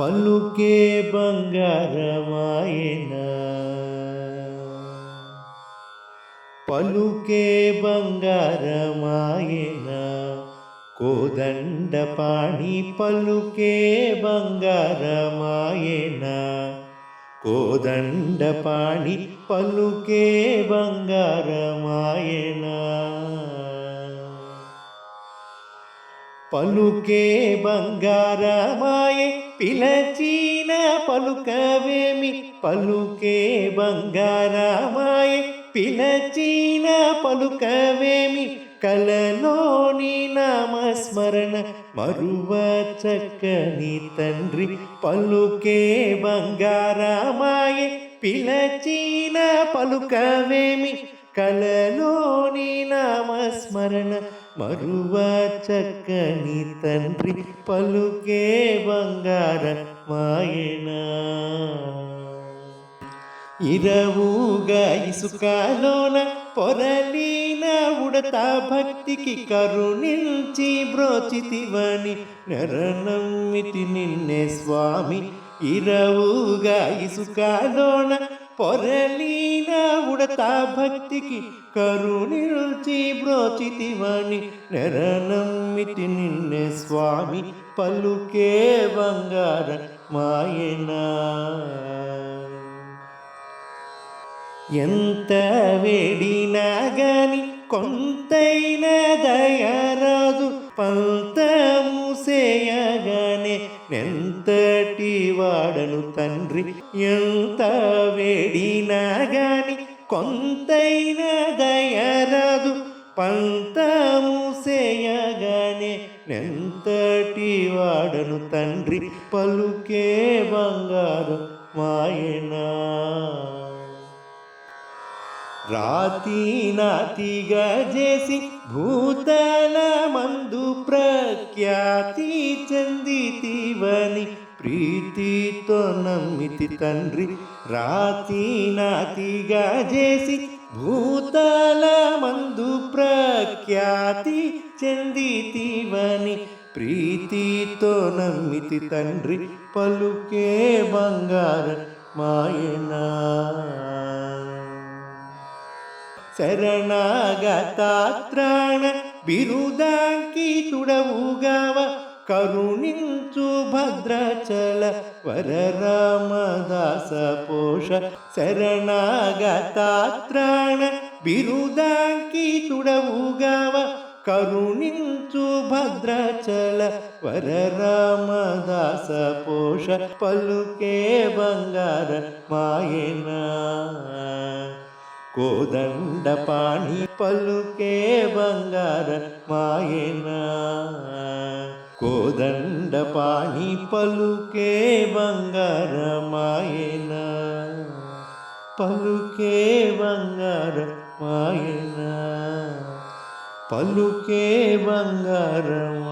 పలుకే బంగారమాయన. పలుకే బంగారమాయన. కోదండ పాణి పలుకే బంగారమాయన. కోదండ పాణి పలుకే బంగారమాయన. పలుకే బంగారమాయే పిలచీన పలుకవేమి? పలుకే బంగారమాయే పిలచీన పలుకవేమి? కలలోని నామస్మరణ మరువ చక్కని తండ్రి. పలుకే బంగారమాయే పిలచీన పలుకవేమి? కలలోని నామస్మరణ మరువ చక్కని తండ్రి పలుకే బంగార మాయన. ఇరవుగా ఇసుకలోన పొరలీన ఉడత భక్తికి కరుణించి బ్రోచితివని నరనమ్మితి నిన్నే స్వామి. ఇరవుగా ఇసుకలోన పొరలీన ఉడతా భక్తికి కరుణించి బ్రోచితివని నరనమ్మితి నిన్నే స్వామి పలుకే బంగార మాయనా. ఎంత వేడినా గాని కొంతైన దయరాదు పంత సేయగానే ఎంతటి వాడను తండ్రి. ఎంత వేడినా గాని కొంతైన దయరాదు. పంతము సేయగానే ఎంతటి వాడను తండ్రి. పలుకే బంగారు మాయనా రాతి నాతిగా చేసి భూతాల మందు ప్రఖ్యాతి చెందితివని ప్రీతితో నమ్మితి తండ్రి రాతి నాతిగా చేసి భూతాల మందు ప్రఖ్యాతి చెందితివని ప్రీతితో నమ్మితి తండ్రి పలుకే బంగార మాయనా. శరణాగతాత్రాణ బిరుదాంకి తుడవుగావ కరుణించు భద్రాచల వరరామదాస పోష శరణాగతాత్రాణ బిరుదాంకితుడవుగావ కరుణించు భద్రాచల వరరామదాస పోష పలుకే బంగార మాయనా. కోదండ పాణి పలుకే బంగార మాయనా. కోదండ పాణి పలుకే బంగారమాయన. పలుకే బంగారమాయన. పలుకే బంగార